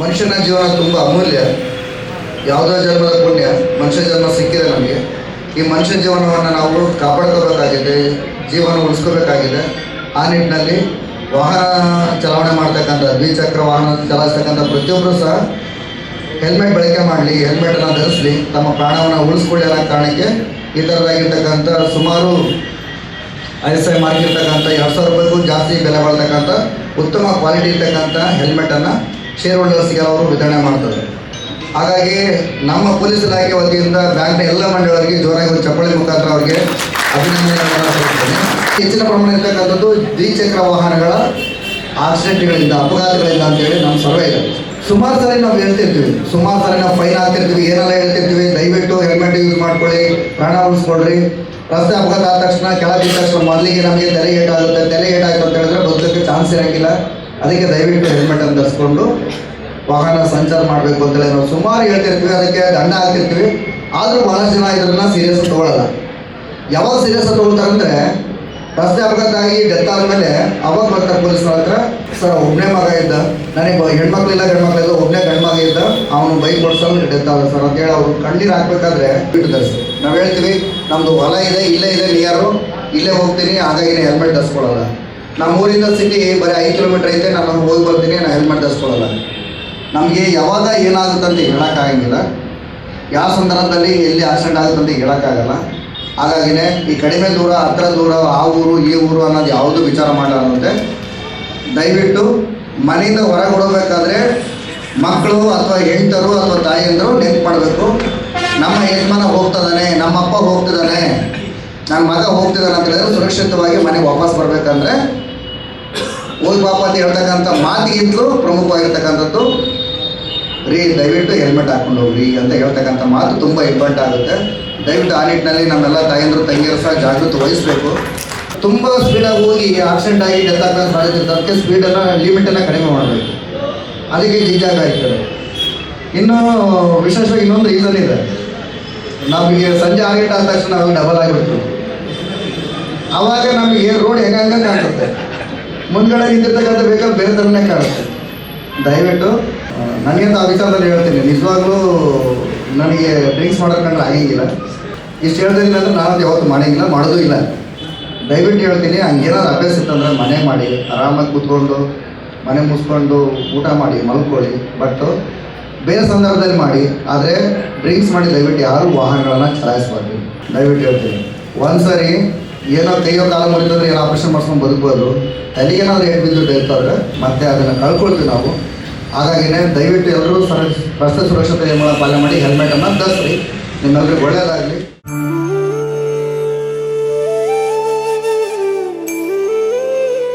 ಮನುಷ್ಯನ ಜೀವನ ತುಂಬ ಅಮೂಲ್ಯ. ಯಾವುದೋ ಜನ್ಮದ ಪುಣ್ಯ, ಮನುಷ್ಯ ಜನ್ಮ ಸಿಕ್ಕಿದೆ ನಮಗೆ. ಈ ಮನುಷ್ಯ ಜೀವನವನ್ನು ನಾವು ಕಾಪಾಡ್ಕೋಬೇಕಾಗಿದೆ ಜೀವನ ಉಳಿಸ್ಕೋಬೇಕಾಗಿದೆ ಆ ನಿಟ್ಟಿನಲ್ಲಿ ವಾಹನ ಚಲಾವಣೆ ಮಾಡ್ತಕ್ಕಂಥ, ದ್ವಿಚಕ್ರ ವಾಹನ ಚಲಾಯಿಸ್ತಕ್ಕಂಥ ಪ್ರತಿಯೊಬ್ಬರು ಸಹ ಹೆಲ್ಮೆಟ್ ಬಳಕೆ ಮಾಡಲಿ, ಹೆಲ್ಮೆಟನ್ನು ಧರಿಸಲಿ, ತಮ್ಮ ಪ್ರಾಣವನ್ನು ಉಳಿಸ್ಕೊಳ್ಳಿ ಅನ್ನೋ ಕಾರಣಕ್ಕೆ ಈ ಥರದಾಗಿರ್ತಕ್ಕಂಥ ಸುಮಾರು ಐ ಎಸ್ ಐ ಮಾರ್ಕ್ ಇರ್ತಕ್ಕಂಥ ಎರಡು ಸಾವಿರ ರೂಪಾಯಿಗೂ ಜಾಸ್ತಿ ಬೆಲೆ ಬಾಳ್ತಕ್ಕಂಥ ಉತ್ತಮ ಕ್ವಾಲಿಟಿ ಇರ್ತಕ್ಕಂಥ ಹೆಲ್ಮೆಟನ್ನು ಶೇರ್ ಹೋಲ್ಡರ್ಸ್ಗೆ ಅವರು ವಿತರಣೆ ಮಾಡ್ತಾರೆ. ಹಾಗಾಗಿ ನಮ್ಮ ಪೊಲೀಸ್ ಇಲಾಖೆ ವತಿಯಿಂದ ಬ್ಯಾಂಕ್ನ ಎಲ್ಲ ಮಂಡಳಿಯವರಿಗೆ ಜೋರಾಗಿ ಚಪ್ಪಳಿ ಮುಖಾಂತರ ಅವರಿಗೆ ಸಲ್ಲಿಸ್ತೀನಿ. ಹೆಚ್ಚಿನ ಪ್ರಮಾಣ ಇರ್ತಕ್ಕಂಥದ್ದು ದ್ವಿಚಕ್ರ ವಾಹನಗಳ ಆಕ್ಸಿಡೆಂಟ್ಗಳಿಂದ, ಅಪಘಾತಗಳಿಂದ ಅಂತೇಳಿ ನಮ್ಮ ಸರ್ವೆ ಇದೆ. ಸುಮಾರು ಸಾರಿ ನಾವು ಹೇಳ್ತಿರ್ತೀವಿ. ಸುಮಾರು ಸಾರಿ ನಾವು ಫೈನ್ ಹಾಕ್ತಿರ್ತೀವಿ. ಏನೆಲ್ಲ ಹೇಳ್ತಿರ್ತೀವಿ? ದಯವಿಟ್ಟು ಹೆಲ್ಮೆಟ್ ಯೂಸ್ ಮಾಡ್ಕೊಳ್ಳಿ, ಪ್ರಾಣ ಉಳಿಸ್ಕೊಳ್ರಿ. ರಸ್ತೆ ಅಪಘಾತ ಆದ ತಕ್ಷಣ ಕೆಳಗೆ ತಕ್ಷಣ ಮೊದಲಿಗೆ ನಮಗೆ ತಲೆ ಏಟಾಗುತ್ತೆ. ತಲೆ ಏಟಾಯಿತು ಅಂತ ಹೇಳಿದ್ರೆ ಬದುಕಕ್ಕೆ ಚಾನ್ಸ್ ಇರೋಂಗಿಲ್ಲ. ಅದಕ್ಕೆ ದಯವಿಟ್ಟು ಹೆಲ್ಮೆಟ್ ಅನ್ನು ಧರಿಸ್ಕೊಂಡು ವಾಹನ ಸಂಚಾರ ಮಾಡಬೇಕು ಅಂತೇಳಿ ನಾವು ಸುಮಾರು ಹೇಳ್ತಿರ್ತೀವಿ, ಅದಕ್ಕೆ ದಂಡ ಹಾಕ್ತಿರ್ತೀವಿ. ಆದರೂ ಬಹಳಷ್ಟು ಜನ ಇದನ್ನ ಸೀರಿಯಸ್ ತಗೊಳ್ಳಲ್ಲ ಯಾವಾಗ ಸೀರಿಯಸ್ ತಗೊಳ್ತಾರೆ ಅಂದರೆ ರಸ್ತೆ ಅಪಘಾತ ಆಗಿ ಡೆತ್ ಆದಮೇಲೆ ಅವಾಗ ಬರ್ತಾರೆ ಪೊಲೀಸರ ಹತ್ರ, ಸರ್ ಒಬ್ಬನೇ ಮಗ ಇದ್ದ, ನನಗೆ ಹೆಣ್ಮಕ್ಳಿಲ್ಲ, ಗಂಡ್ಮಕ್ಳಿಲ್ಲ ಒಬ್ಬನೇ ಗಂಡ್ಮಗ ಇದ್ದ, ಅವನು ಬೈಕ್ ಓಡಿಸಲು ಡೆತ್ ಆದ ಸರ್ ಅಂತೇಳಿ ಅವ್ರು ಕಣ್ಣೀರು ಹಾಕ್ಬೇಕಾದ್ರೆ ಬಿಟ್ಟು ಧರಿಸಿ ನಾವು ಹೇಳ್ತೀವಿ ನಮ್ಮದು ಹೊಲ ಇದೆ, ಇಲ್ಲೇ ಇದೆ ನಿಯರು ಇಲ್ಲೇ ಹೋಗ್ತೀನಿ ಹಾಗಾಗಿ ಹೆಲ್ಮೆಟ್ ಧರಿಸ್ಕೊಳ್ಳಲ್ಲ ನಮ್ಮ ಊರಿಂದ ಸಿಟಿ ಬರೀ ಐದು ಕಿಲೋಮೀಟರ್ ಐತೆ, ನಾನು ಹೋಗಿ ಬರ್ತೀನಿ, ನಾನು ಹೆಲ್ಮೆಟ್ ಧರಿಸ್ಕೊಳ್ಳಲ್ಲ ನಮಗೆ ಯಾವಾಗ ಏನಾಗುತ್ತೆ ಅಂತ ಹೇಳೋಕ್ಕಾಗಂಗಿಲ್ಲ ಯಾವ ಸಂದರ್ಭದಲ್ಲಿ ಎಲ್ಲಿ ಆಕ್ಸಿಡೆಂಟ್ ಆಗುತ್ತೆ ಅಂತ ಹೇಳೋಕ್ಕಾಗಲ್ಲ ಹಾಗಾಗಿನೇ ಈ ಕಡಿಮೆ ದೂರ ಹತ್ರ ದೂರ, ಆ ಊರು, ಈ ಊರು ಅನ್ನೋದು ಯಾವುದು ವಿಚಾರ ಮಾಡಲಾರಂತೆ ದಯವಿಟ್ಟು ಮನೆಯಿಂದ ಹೊರಗೆ ಹೊಡಬೇಕಾದ್ರೆ ಮಕ್ಕಳು ಅಥವಾ ಹೆಂಡತರು ಅಥವಾ ತಾಯಿಯಂದರು ನೆನ್ಪು ಮಾಡಬೇಕು. ನಮ್ಮ ಯಜಮಾನ ಹೋಗ್ತದಾನೆ ನಮ್ಮಪ್ಪ ಹೋಗ್ತಿದ್ದಾನೆ, ನನ್ನ ಮಗ ಹೋಗ್ತಿದ್ದಾನೆ ಅಂತ ಹೇಳಿದ್ರೆ ಸುರಕ್ಷಿತವಾಗಿ ಮನೆಗೆ ವಾಪಸ್ ಬರಬೇಕಂದ್ರೆ ಹೋಗಿ ಪಾಪ ಅಂತ ಹೇಳ್ತಕ್ಕಂಥ ಮಾತಿಗಿಂತಲೂ ಪ್ರಮುಖವಾಗಿರ್ತಕ್ಕಂಥದ್ದು, ರೀ, ದಯವಿಟ್ಟು ಹೆಲ್ಮೆಟ್ ಹಾಕೊಂಡು ಹೋಗ್ರಿ ಅಂತ ಹೇಳ್ತಕ್ಕಂಥ ಮಾತು ತುಂಬ ಇಂಪಾರ್ಟೆಂಟ್ ಆಗುತ್ತೆ. ದಯವಿಟ್ಟು ಆ ನಿಟ್ಟಿನಲ್ಲಿ ನಮ್ಮೆಲ್ಲ ತಾಯಂದರು, ತಂಗಿಯರು ಸಹ ಜಾಗೃತಿ ವಹಿಸಬೇಕು. ತುಂಬ ಸ್ಪೀಡಾಗಿ ಹೋಗಿ ಆಕ್ಸಿಡೆಂಟ್ ಆಗಿ ಡೆತ್ ಆಗೋ ಸಾಧ್ಯತೆ ಅದಕ್ಕೆ ಸ್ಪೀಡನ್ನು ಲಿಮಿಟನ್ನು ಕಡಿಮೆ ಮಾಡಬೇಕು. ಅದಕ್ಕೆ ಜಿಜಾಗ ಆಗ್ತದೆ ಇನ್ನು ವಿಶೇಷವಾಗಿ ಇನ್ನೊಂದು ರೀಸನ್ ಇದೆ. ನಮಗೆ ಸಂಜೆ ಆರು ಗಂಟೆ ಆದ ತಕ್ಷಣ ಡಬಲ್ ಆಗಿಬಿಡ್ತೀವಿ ಆವಾಗ ನಮಗೆ ರೋಡ್ ಹೆಂಗಂಗ ಕಾಣುತ್ತೆ ಮುಂದ್ಗಡೆ ನಿಂತಿರ್ತಕ್ಕಂಥ ವೆಹಿಕಲ್ ಬೇರೆ ಥರನೇ ಕಾಣುತ್ತೆ. ದಯವಿಟ್ಟು ನನಗೆ ಆ ವಿಚಾರದಲ್ಲಿ ಹೇಳ್ತೀನಿ. ನಿಜವಾಗ್ಲೂ ನನಗೆ ಡ್ರಿಂಕ್ಸ್ ಮಾಡೋದು ಕಂಡ್ರೆ ಆಗಂಗಿಲ್ಲ ಇಷ್ಟು ಹೇಳ್ತಿದ್ದೀನಿ ಅಂದ್ರೆ ನಾನು ಯಾವತ್ತು ಮಾಡಂಗಿಲ್ಲ ಮಾಡೋದು ಇಲ್ಲ. ದಯವಿಟ್ಟು ಹೇಳ್ತೀನಿ, ಹಂಗೇನಾದ್ರು ಅಭ್ಯಾಸ ಇತ್ತಂದ್ರೆ ಮನೆ ಮಾಡಿ, ಆರಾಮಾಗಿ ಕೂತ್ಕೊಂಡು, ಮನೆ ಮುಸ್ಕೊಂಡು ಊಟ ಮಾಡಿ, ಮಲ್ಕೊಳ್ಳಿ. ಬಟ್ ಬೇರೆ ಸಂದರ್ಭದಲ್ಲಿ ಮಾಡಿ, ಆದರೆ ಡ್ರಿಂಕ್ಸ್ ಮಾಡಿ ದಯವಿಟ್ಟು ಯಾರು ವಾಹನಗಳನ್ನು ಚಲಾಯಿಸ್ಬಾರ್ದು. ದಯವಿಟ್ಟು ಹೇಳ್ತೀನಿ. ಒಂದ್ಸರಿ ಏನೋ ಕೈಯೋ ಕಾಲ ಮುರಿತಂದ್ರೆ ಏನೋ ಆಪರೇಷನ್ ಮಾಡ್ಸ್ಕೊಂಡು ಬದುಕ್ಬೋದು. ತಲೆಗೇನಾದ್ರು ಹೆಡ್ ಬಿದ್ದು ಇರ್ತಾರೆ ಮತ್ತೆ ಅದನ್ನು ಕಳ್ಕೊಳ್ತೀವಿ ನಾವು. ಹಾಗಾಗಿನೇ ದಯವಿಟ್ಟು ಎಲ್ಲರೂ ಸರ ರಸ್ತೆ ಸುರಕ್ಷತೆ ಪಾಲನೆ ಮಾಡಿ ಹೆಲ್ಮೆಟನ್ನು ಧರಿಸ್ರಿ. ನಿಮ್ಮೆಲ್ಲರಿಗೂ ಒಳ್ಳೆಯದಾಗಲಿ